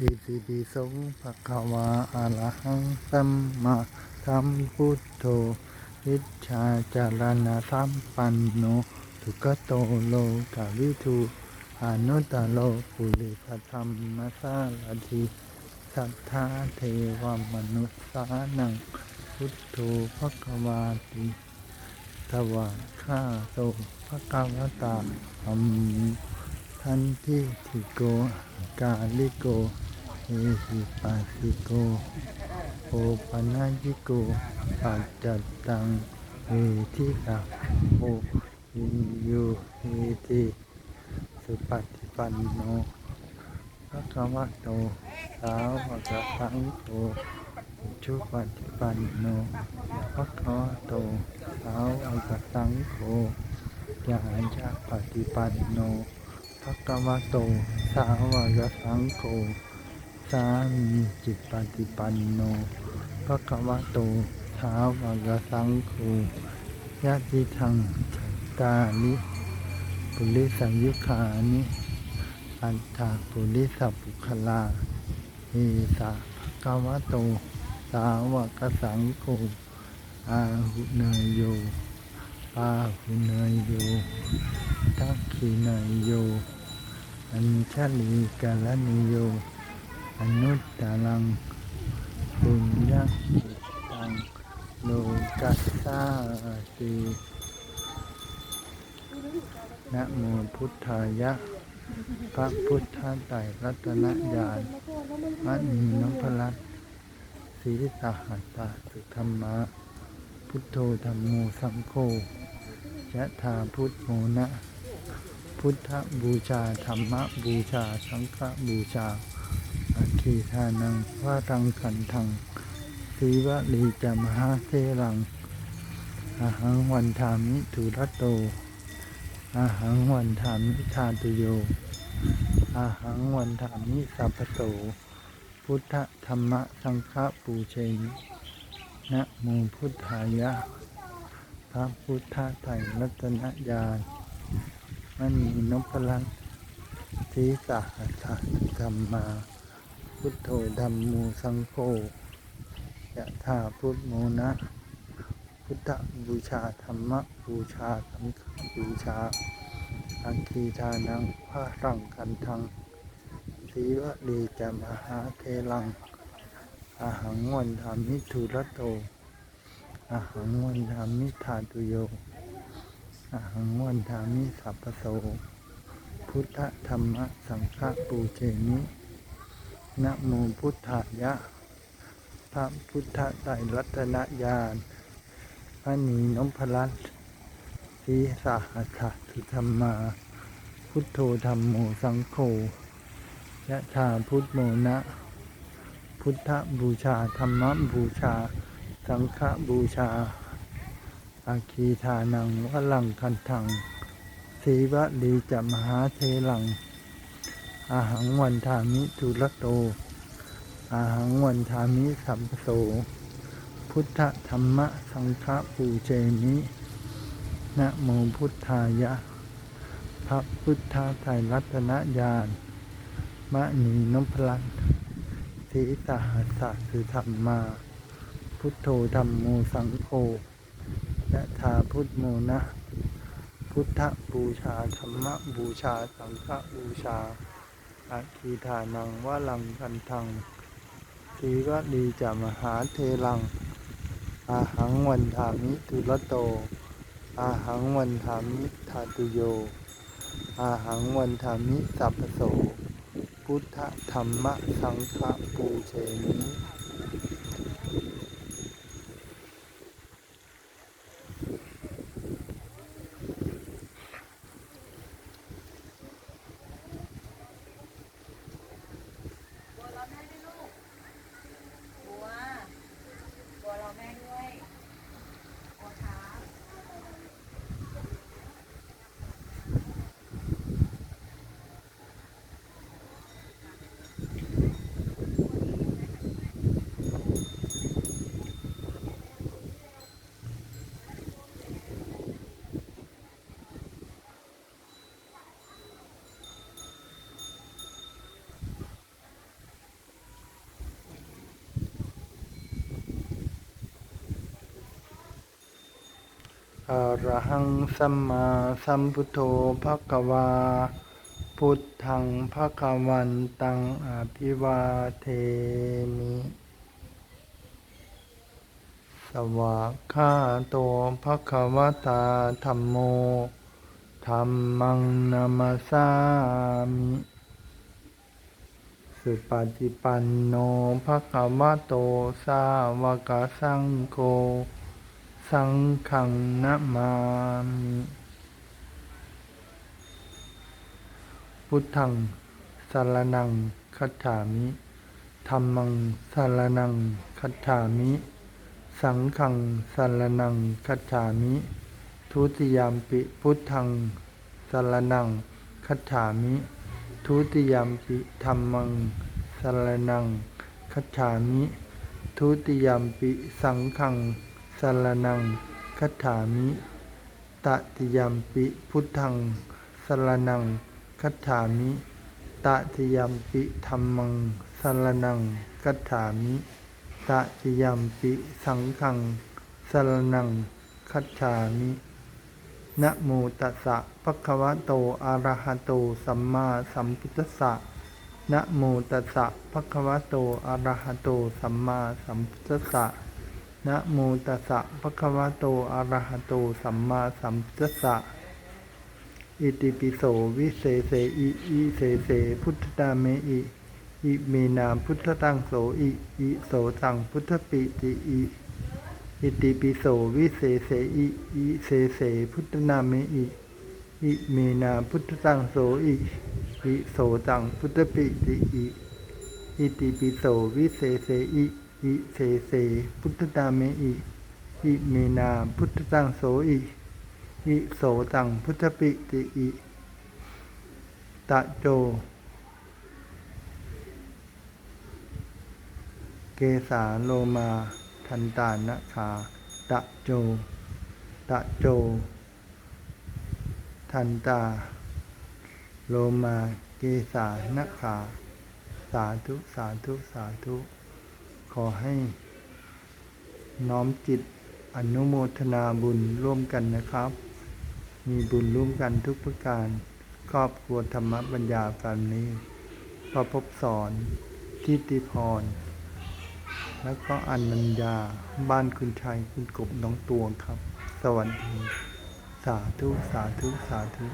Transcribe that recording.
อิติปิโสภะคะวาอะระหังสัมมาสัมพุทโธวิชาจารณะสัมปันโนทุกโตโลกาวิทูอนุตตโลปุริภธรรมสารถิสัทธาเทวมนุษย์สานัง พุทโธภะคะวาติตวะข้าโตภะคะวตาธัมโมทันทิทิโกกาลิโก เอหิปัสสิโกโอปัญญิโกปัจจัตตังเอทิกาโอวินยูเอติสุปฏิปันโนภะคะวะโตสาวกสังโฆชุปฏิปันโนภะคะวะโตสาวกสังโฆยาจะปฏิปันโนภะคะวะโตสาวกสังโฆ สามีจิตปฏิปันโนภะคะวะโตสาวกสังโฆยะติทังตานิปุริสังยุคานิอันตาปุริสัพุคลาเอสะภะคะวะโตสาวกสังโฆอาหุเนยโยอาหุเนยโยทักขิเนยโยอัญชลีกาลนิโย อนุตตรังปุญญตังโลกัสสาตินะโมพุทธายะ พระพุทธไตรรัตนญาณมณีนพรัตศรีสหัสตาสุธรรมะ พุทโธธรรมโมสังโฆยะธาพุทโมนะ พุทธบูชาธรรมบูชา สังฆบูชา อัคคีทานังว่ารังขันทังสีวลีจามหาเทรังอาหังวันทามิทุระโตอาหังวันทามิชาตุโยอาหังวันทามิสัพโต พุทธธรรมะสังฆปูเชนนะโมพุทธายะ พระพุทธไตรรัตนญาณมณีนพลังทีสาหัสธรรมา พุทโธธรรมมูสังโฆยะธาพุทโมนะ พุทธบูชาธรรมบูชาสังฆบูชาอังคีทานังพระรังคันทังสีวลีจามหาเทลัง อาหังวันธามิทุระโตอาหังวันธามิธาตุโยอาหังวันธามิสัพพโสพุทธธรรมสังฆปูเชนิ นะโมพุทธายะ พระพุทธไตรรัตนญาณพระนีนพรัตน์สีสาหัสสุธรรมา พุทโธธรรมโมสังโฆยะธาพุทโมนะ พุทธบูชาธรรมบูชา สังฆบูชา อาคีทานังวลังคันทังสีวลีจะมหาเทลัง อาหังวันทามิทุระโต อาหังวันทามิสัมปโส พุทธธรรมสังฆปูเจนินะโมพุทธายะ พระพุทธไตรรัตนญาณมณีนพลันทีสหัสสะคือธรรมมา พุทโธธรรมโมสังโฆยะธาพุทโมนะ พุทธบูชาธรรมบูชา สังฆบูชา อาคีทานังวะลังกันทังทีก็ดีจะมหาเทลัง อาหังวันธามิตุระโต อาหังวันธามิธาตุโย อาหังวันธามิสัพโส พุทธธรรมสังฆปูเชนิ บัวรอแม่ด้วยลูก บัว บัวรอแม่ด้วย บัวครับ อ อะระหังสัมมาสัมพุทโธภะคะวา พุทธังภะคะวันตังอะภิวาเทมิ สวากขาโตภะคะวตาธัมโมธัมมังนามาสามิ สุปฏิปันโนภะคะวะโตสาวกสังโฆ สังฆังนะมามิพุทธังสารนังคัจฉามิธัมมังสารนังคัจฉามิ สังฆังสารนังคัจฉามิ ทุติยามปิพุทธังสารนังคัจฉามิ ทุติยามปิธัมมังสารนังคัจฉามิ ทุติยามปิสังฆัง สารนังคัจฉามิ ตติยามปิพุทธังสารนังคัจฉามิ ตติยามปิธัมมังสารนังคัจฉามิตติยามปิสังฆังสารนังคัจฉามินะโมตัสสะภะคะวะโตอะระหะโตสัมมาสัมพุทธัสสะนะโมตัสสะภะคะวะโตอะระหะโตสัมมาสัมพุทธัสสะ นะโมตัสสะภะคะวะโตอะระหะโตสัมมาสัมพุทธะอิติปิโสวิเศษเสอิอิเสเสพุทธตาเมอิอิเมนาพุทธตังโสอิอิโสตังพุทธปิติอิอิติปิโสวิเศษเสอิอิเสเสพุทธนาเมอิอิเมนาพุทธตังโสอิอิโสตังพุทธปิติอิอิติปิโสวิเศษเสอิ อิเสเส พุทธนาเมอิ อิเมนาพุทธตังโสอิ อิโสตังพุทธปิติอิตะโจ เกสาโลมาทันตานะคาตะโจ ตะโจ ทันตา โลมา เกสานะคาสาธุ สาธุ สาธุ ขอให้น้อมจิตอนุโมทนาบุญร่วมกันนะครับ มีบุญร่วมกันทุกประการ ครอบครัวธรรมบัญญาการนี้พระพบสอนทิติพร แล้วก็อนัญญาบ้านคุณชัยคุณกบน้องตวงครับ สวัสดี สาธุ สาธุ สาธุ